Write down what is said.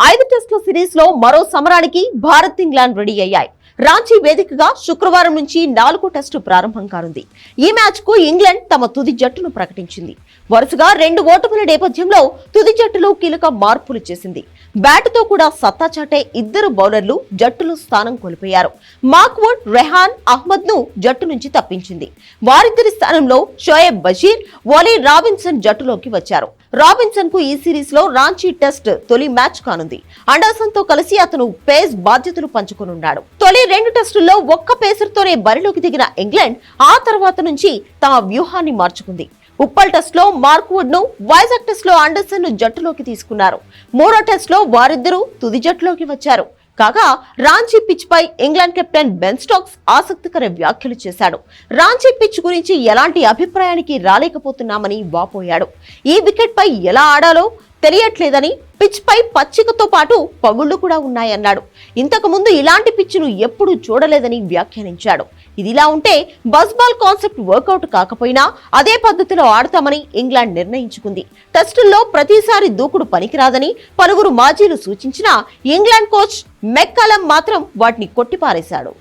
either to టెస్టుల సిరీస్లో మరో సమరానికి భారత్ ఇంగ్లాండ్ రెడీ అయ్యాయి. రాంచీ వేదికగా శుక్రవారం నుంచి నాలుగో టెస్టు ప్రారంభం కానుంది. ఈ మ్యాచ్కు ఇంగ్లాండ్ తమ తుది జట్టును ప్రకటించింది. వరుసగా రెండు ఓటముల నేపథ్యంలో తుది జట్టులో కీలక మార్పులు చేసింది. బ్యాటుతో కూడా సత్తా చాటే ఇద్దరు బౌలర్లు జట్టులో స్థానం కోల్పోయారు. మాక్వుడ్ రెహాన్ అహ్మద్ను జట్టు నుంచి తప్పించింది. వారిద్దరి స్థానంలో షోయబ్ బషీర్ ఓలీ రాబిన్సన్ జట్టులోకి వచ్చారు. రాబిన్సన్కు ఈ సిరీస్లో రాంచీ టెస్ట్ తొలి మ్యాచ్ కానుంది. అండర్సన్తో కలిసి అతను పేస్ బాధ్యతలు పంచుకునున్నాడు. తొలి రెండు టెస్టుల్లో ఒక్క పేసర్తోనే బరిలోకి దిగిన ఇంగ్లాండ్ ఆ తర్వాత నుంచి తమ వ్యూహాన్ని మార్చుకుంది. ఉప్పల్ టెస్ట్లో మార్క్వుడ్ను వైజాగ్ టెస్ట్లో అండర్సన్ను జట్టులోకి తీసుకున్నారు. మూడో టెస్ట్లో వారిద్దరూ తుది జట్టులోకి వచ్చారు. కాగా రాంచీ పిచ్ పై ఇంగ్లాండ్ కెప్టెన్ బెన్ స్టాక్స్ ఆసక్తికర వ్యాఖ్యలు చేశాడు. రాంచీ పిచ్ గురించి ఎలాంటి అభిప్రాయానికి రాలేకపోతున్నామని వాపోయాడు. ఈ వికెట్ పై ఎలా ఆడాలో తెలియట్లేదని పిచ్ పై పచ్చికతో పాటు పగుళ్ళు కూడా ఉన్నాయన్నాడు. ఇంతకు ముందు ఇలాంటి పిచ్చును ఎప్పుడూ చూడలేదని వ్యాఖ్యానించాడు. ఇదిలా ఉంటే బస్బాల్ కాన్సెప్ట్ వర్కౌట్ కాకపోయినా అదే పద్ధతిలో ఆడతామని ఇంగ్లాండ్ నిర్ణయించుకుంది. టెస్టుల్లో ప్రతిసారి దూకుడు పనికిరాదని పలువురు మాజీలు సూచించినా ఇంగ్లాండ్ కోచ్ మెక్కలం మాత్రం వాటిని కొట్టిపారేశాడు.